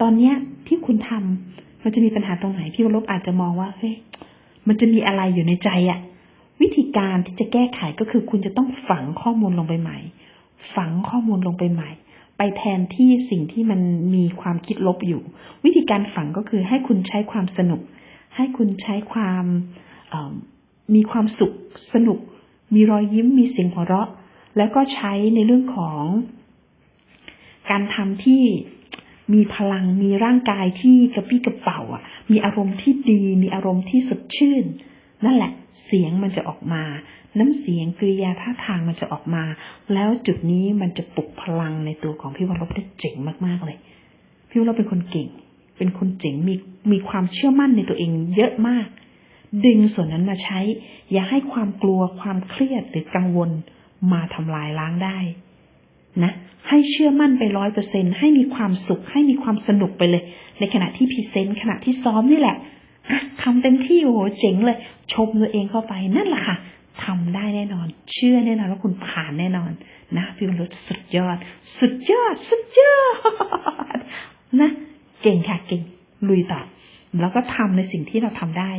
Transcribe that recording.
ตอนเนี้ยที่คุณทำมันจะมีปัญหาตรงไหนพี่วรบอาจจะมองว่าเฮ้ยมันจะมีอะไรอยู่ในใจอะวิธีการที่จะแก้ไขก็คือคุณจะต้องฝังข้อมูลลงไปใหม่ ฝังข้อมูลลงไปใหม่ ไปแทนที่สิ่งที่มันมีความคิดลบอยู่ วิธีการฝังก็คือให้คุณใช้ความสนุก ให้คุณใช้ความมีความสุขสนุก มีรอยยิ้มมีเสียงหัวเราะ แล้วก็ใช้ในเรื่องของการทำที่ มีพลังมีร่างกายที่กระปี้กระเป๋าอะ มีอารมณ์ที่ดี มีอารมณ์ที่สดชื่น นั่นแหละ เสียงมันจะออกมา น้ำเสียงกริยาท่าทางมันจะออกมา แล้วจุดนี้มันจะปลุกพลังในตัวของพี่วรบได้เจ๋งมากๆเลย พี่วรบเป็นคนเก่ง เป็นคนเจ๋งมีมีความเชื่อมั่นในตัวเองเยอะมาก ดึงส่วนนั้นมาใช้ อย่าให้ความกลัวความเครียดหรือกังวลมาทำลายล้างได้ นะ ให้เชื่อมั่นไปร้อยเปอร์เซ็นให้มีความสุข ให้มีความสนุกไปเลย ในขณะที่พรีเซนต์ขณะที่ซ้อมนี่แหละทำเต็มที่โอ้โหเจ๋งเลย ชมตัวเองเข้าไปนั่นแหละค่ะทำได้แน่นอน เชื่อแน่นอนว่าคุณผ่านแน่นอนนะพี่วรุษสุดยอด สุดยอด สุดยอด นะ เก่งค่ะเก่งลุยต่อแล้วก็ทำในสิ่งที่เราทำได้